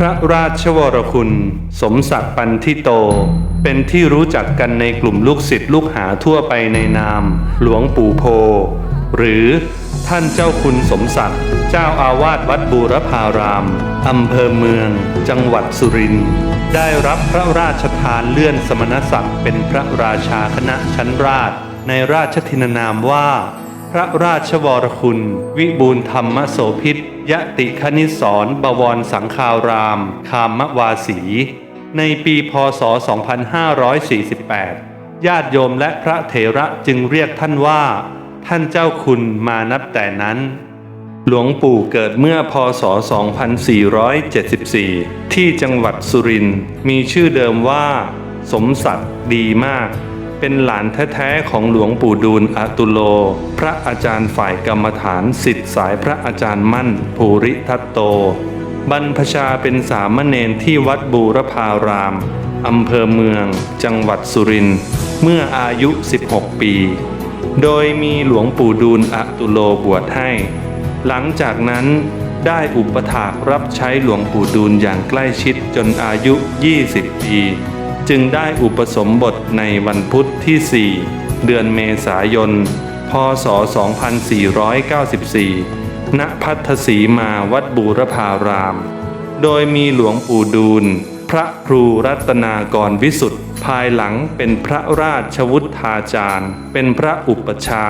พระราชวรคุณ สมศักดิ์ปันทิโต เป็นที่รู้จักกันในกลุ่มลูกศิษย์ลูกหาทั่วไปในนาม หลวงปู่โพ หรือท่านเจ้าคุณสมศักดิ์เจ้าอาวาสวัดบูรพารามอำเภอเมือง จังหวัดสุรินทร์ได้รับพระราชทานเลื่อนสมณศักดิ์เป็นพระราชาคณะชั้นราชในราชทินานามว่า พระราชวรคุณ วิบูลธรรมโสพิษยติคณิสรบวรสังคาราม คามวาสี ในปีพศ 2548 ญาติโยมและพระเถระจึงเรียกท่านว่า ท่านเจ้าคุณมานับแต่นั้น หลวงปู่เกิดเมื่อพศ 2474 ที่จังหวัดสุรินทร์มีชื่อเดิมว่า สมศักดิ์ดีมาก เป็นหลานแท้ๆของหลวงปู่ดูลอตุโล พระอาจารย์ฝ่ายกรรมฐานสิทธิสายพระอาจารย์มั่น ภูริทัตโต บรรพชาเป็นสามเณรที่วัดบูรพารามอำเภอเมือง จังหวัดสุรินทร์เมื่ออายุ 16 ปี โดยมีหลวงปู่ดูลอตุโลบวชให้ หลังจากนั้นได้อุปถากรับใช้หลวงปู่ดูลอย่างใกล้ชิดจนอายุ 20 ปี จึงได้อุปสมบทในวันพุธที่ 4 เดือนเมษายน พศ 2494 ณ พัทธสีมาวัดบูรพาราม โดยมีหลวงปู่ดูล พระครูรัตนากรวิสุทธ์ภายหลังเป็นพระราชวุฒาจารย์ เป็นพระอุปชา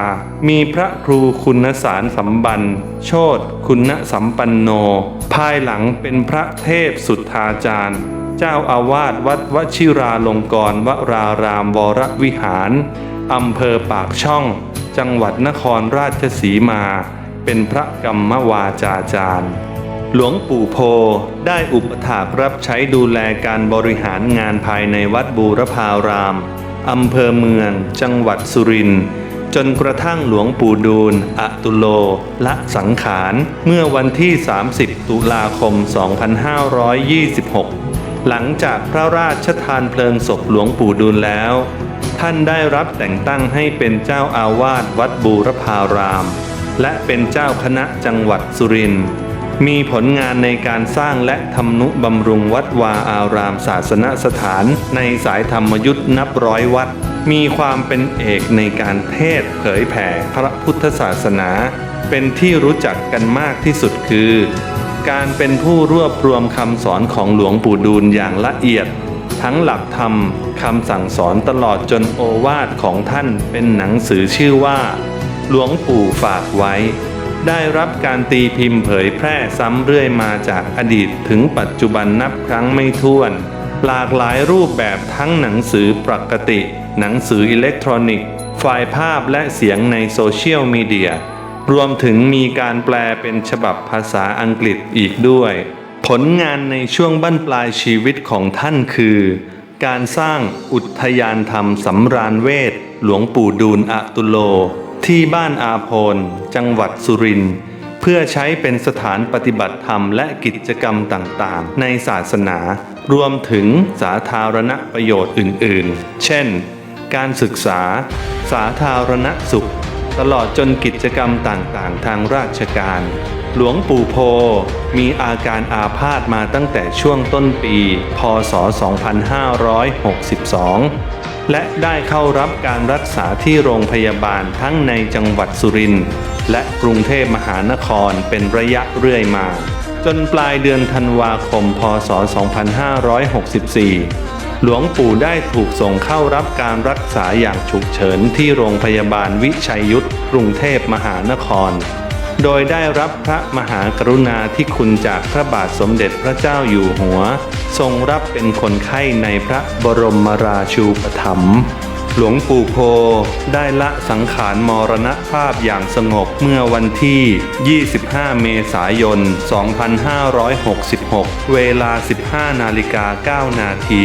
มีพระครูคุณสารสัมบัน โชตคุณสัมปันโน ภายหลังเป็นพระเทพสุทธาจารย์ เจ้าอาวาสวัดวชิราลงกรวรารามวรวิหาร อำเภอปากช่อง จังหวัดนครราชสีมา เป็นพระกรรมวาจาจารย์ หลวงปู่โพได้อุปถากรับใช้ดูแลการบริหารงานภายในวัดบูรพาราม อำเภอเมือง จังหวัดสุรินทร์จนกระทั่งหลวงปู่ดูลอตุโล ละสังขาร เมื่อวันที่ 30 ตุลาคม 2526 หลังจากพระราชทานเพลิงศพหลวงปู่ดูลแล้ว ท่านได้รับแต่งตั้งให้เป็นเจ้าอาวาสวัดบูรพาราม และเป็นเจ้าคณะจังหวัดสุรินทร์มีผลงานในการสร้างและทำนุบำรุงวัดวาอารามศาสนสถาน ในสายธรรมยุทธนับร้อยวัด มีความเป็นเอกในการเทศเผยแผ่พระพุทธศาสนา เป็นที่รู้จักกันมากที่สุดคือ การเป็นผู้รวบรวมคำสอนของหลวงปู่ดูลอย่างละเอียด ทั้งหลักธรรมคำสั่งสอนตลอดจนโอวาทของท่านเป็นหนังสือชื่อว่า หลวงปู่ฝากไว้ ได้รับการตีพิมพ์เผยแพร่ซ้ำเรื่อยมาจากอดีตถึงปัจจุบันนับครั้งไม่ถ้วน หลากหลายรูปแบบทั้งหนังสือปกติ หนังสืออิเล็กทรอนิกส์ไฟล์ภาพและเสียงในโซเชียลมีเดีย รวมถึงมีการแปลเป็นฉบับภาษาอังกฤษอีกด้วย ผลงานในช่วงบั้นปลายชีวิตของท่านคือ การสร้างอุทยานธรรมสำราญเวทหลวงปู่ดูลอตุโล ที่บ้านอาพลจังหวัดสุรินทร์เพื่อใช้เป็นสถานปฏิบัติธรรมและกิจกรรมต่างๆ ในศาสนา รวมถึงสาธารณประโยชน์อื่นๆ เช่น การศึกษา สาธารณสุข ตลอดจนกิจกรรมต่างๆ ทางราชการ หลวงปู่โพมีอาการอาพาธมาตั้งแต่ช่วงต้นปี พศ 2562 และได้เข้ารับการรักษาที่โรงพยาบาลทั้งในจังหวัดสุรินทร์และกรุงเทพมหานครเป็นระยะเรื่อยมา จนปลายเดือนธันวาคม พศ 2564 หลวงปู่ได้ถูกส่งเข้ารับการรักษาอย่างฉุกเฉินที่โรงพยาบาลวิชัยยุทธกรุงเทพมหานคร โดยได้รับพระมหากรุณาธิคุณจากพระบาทสมเด็จพระเจ้าอยู่หัว ทรงรับเป็นคนไข้ในพระบรมราชูปถัมภ์ หลวงปู่โพได้ละสังขารมรณภาพอย่างสงบเมื่อวันที่ 25 เมษายน 2566 เวลา 15 นาฬิกา 9 นาที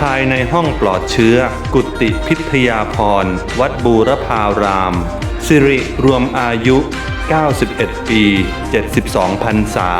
ภายในห้องปลอดเชื้อ กุฏิพิทยาพร วัดบูรพาราม สิริรวมอายุ 91 ปี 72 พรรษา